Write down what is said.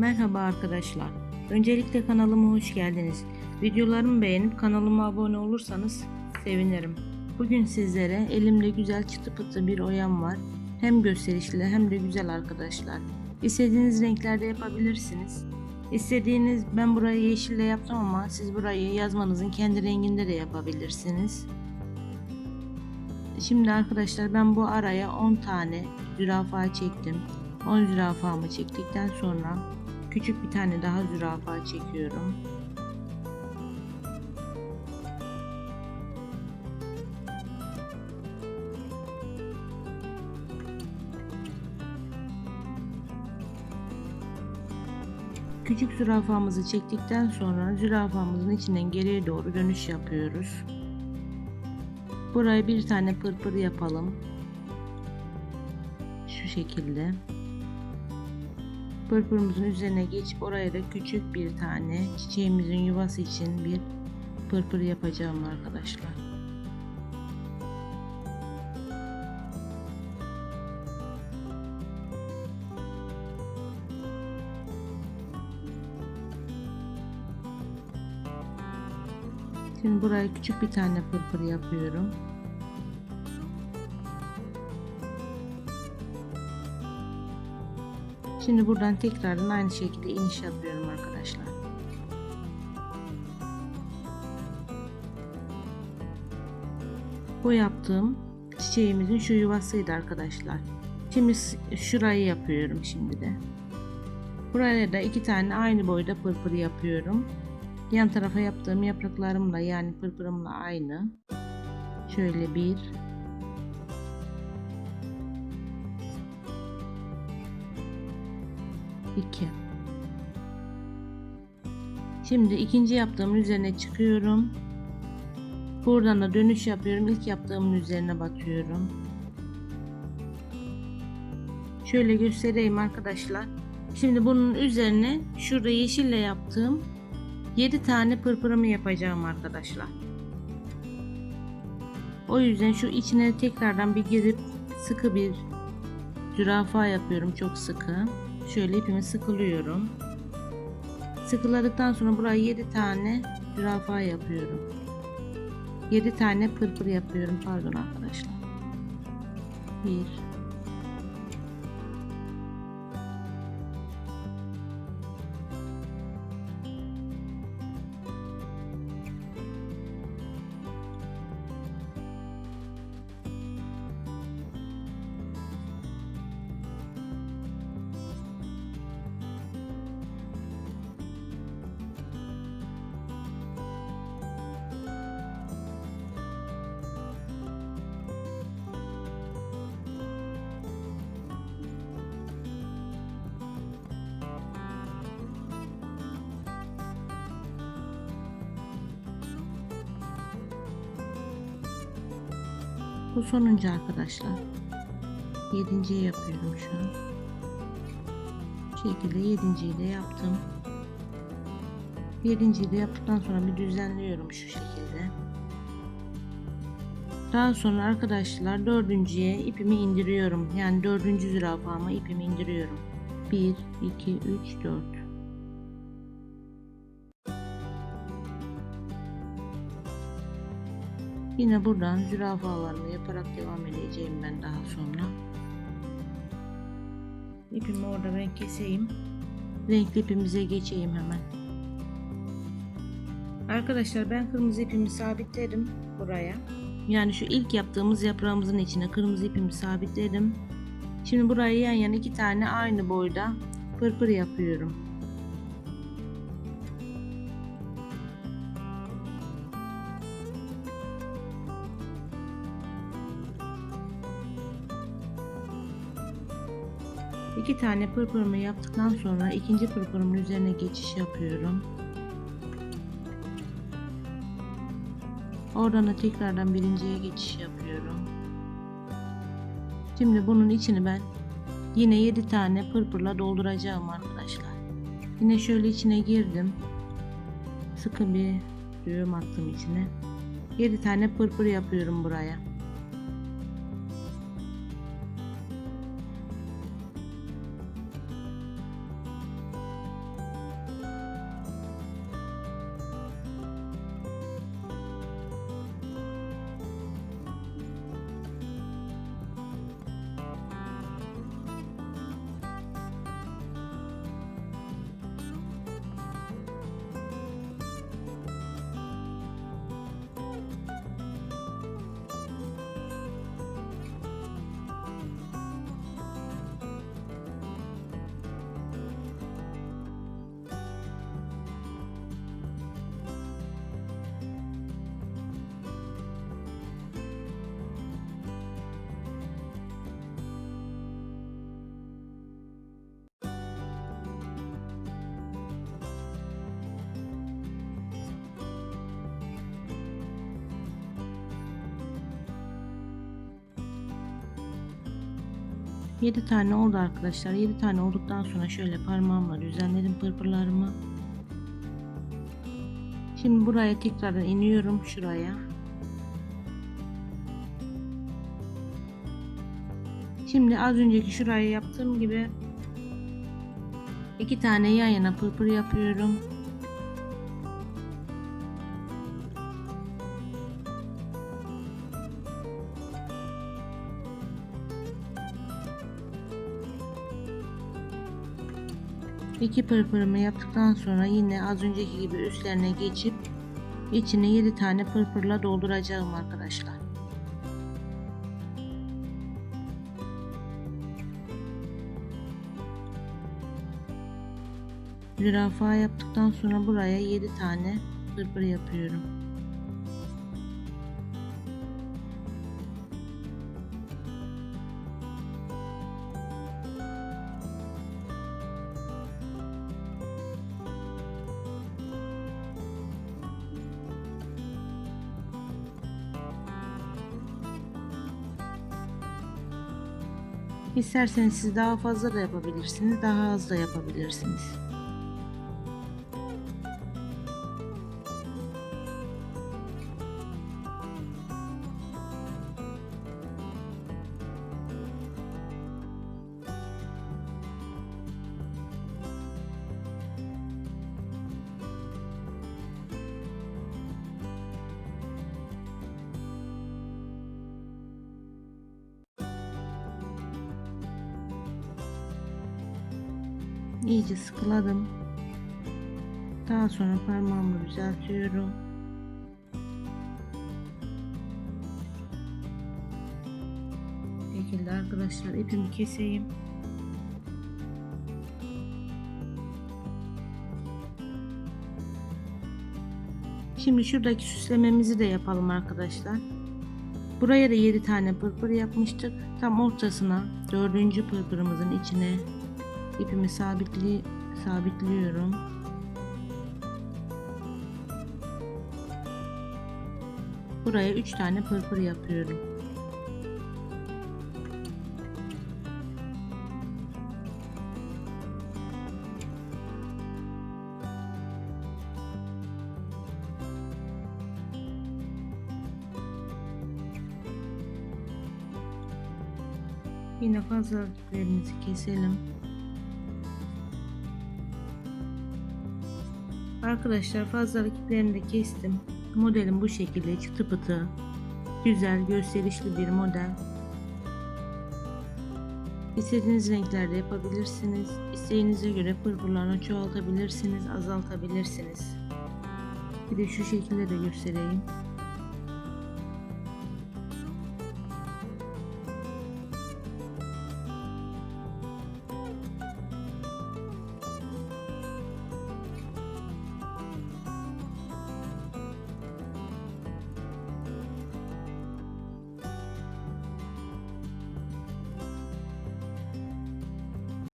Merhaba arkadaşlar. Öncelikle kanalıma hoş geldiniz. Videolarımı beğenip kanalıma abone olursanız sevinirim. Bugün sizlere elimde güzel çıtı pıtı bir oyam var. Hem gösterişli hem de güzel arkadaşlar. İstediğiniz renklerde yapabilirsiniz. İstediğiniz ben burayı yeşille yaptım ama siz burayı yazmanızın kendi renginde de yapabilirsiniz. Şimdi arkadaşlar ben bu araya 10 tane zürafa çektim. 10 zürafamı çektikten sonra küçük bir tane daha zürafa çekiyorum. Küçük zürafamızı çektikten sonra zürafamızın içinden geriye doğru dönüş yapıyoruz. Buraya bir tane pırpır yapalım. Şu şekilde. Pırpırımızın üzerine geçip oraya da küçük bir tane çiçeğimizin yuvası için bir pırpır yapacağım arkadaşlar. Şimdi buraya küçük bir tane pırpır yapıyorum. Şimdi buradan tekrardan aynı şekilde iniş yapıyorum arkadaşlar. Bu yaptığım çiçeğimizin şu yuvasıydı arkadaşlar. Şimdi şurayı yapıyorum şimdi de. Buraya da iki tane aynı boyda pırpır yapıyorum. Yan tarafa yaptığım yapraklarımla yani pırpırımla aynı. Şöyle bir, 2 Şimdi ikinci yaptığımın üzerine çıkıyorum. Buradan da dönüş yapıyorum. İlk yaptığımın üzerine batıyorum. Şöyle göstereyim arkadaşlar. Şimdi bunun üzerine şurada yeşille yaptığım 7 tane pırpırımı yapacağım arkadaşlar. O yüzden şu içine tekrardan bir girip sıkı bir zürafa yapıyorum çok sıkı. Şöyle ipimi sıkılıyorum. Sıkıladıktan sonra buraya 7 tane zürafa yapıyorum. 7 tane pırpır yapıyorum pardon arkadaşlar. 1 Bu sonuncu arkadaşlar. Yedinciyi yapıyorum şu an. Bu şekilde yedinciyi de yaptım. Yedinciyi de yaptıktan sonra bir düzenliyorum şu şekilde. Daha sonra arkadaşlar dördüncüye ipimi indiriyorum. Yani dördüncü zürafama ipimi indiriyorum. 1, 2, 3, 4. Yine buradan zürafalarımı yaparak devam edeceğim ben daha sonra. İpimi orada ben keseyim. Renkli ipimize geçeyim hemen. Arkadaşlar ben kırmızı ipimi sabitledim buraya. Yani şu ilk yaptığımız yaprağımızın içine kırmızı ipimi sabitledim. Şimdi buraya yan yana iki tane aynı boyda pırpır yapıyorum. İki tane pırpırımı yaptıktan sonra ikinci pırpırımın üzerine geçiş yapıyorum. Oradan da tekrardan birinciye geçiş yapıyorum. Şimdi bunun içini ben yine 7 tane pırpırla dolduracağım arkadaşlar. Yine şöyle içine girdim. Sıkı bir düğüm attım içine. 7 tane pırpır yapıyorum buraya. 7 tane oldu arkadaşlar. 7 tane olduktan sonra şöyle parmağımla düzenledim pırpırlarımı. Şimdi buraya tekrardan iniyorum şuraya. Şimdi az önceki şuraya yaptığım gibi iki tane yan yana pırpır yapıyorum. İki pırpırımı yaptıktan sonra yine az önceki gibi üstlerine geçip içine 7 tane pırpırla dolduracağım arkadaşlar. Zürafa yaptıktan sonra buraya 7 tane pırpır yapıyorum. İsterseniz siz daha fazla da yapabilirsiniz, daha az da yapabilirsiniz. İyice sıkıladım. Daha sonra parmağımı düzeltiyorum. Bu şekilde arkadaşlar ipimi keseyim. Şimdi şuradaki süslememizi de yapalım arkadaşlar. Buraya da 7 tane pırpır yapmıştık. Tam ortasına dördüncü pırpırımızın içine ipimi sabitli sabitliyorum. Buraya 3 tane pırpır yapıyorum. Yine fazlalıklarımızı keselim. Arkadaşlar fazlalık iplerini de kestim. Modelim bu şekilde çıtı pıtı. Güzel gösterişli bir model. İstediğiniz renklerde yapabilirsiniz. İsteğinize göre pırpırlarını çoğaltabilirsiniz, azaltabilirsiniz. Bir de şu şekilde de göstereyim.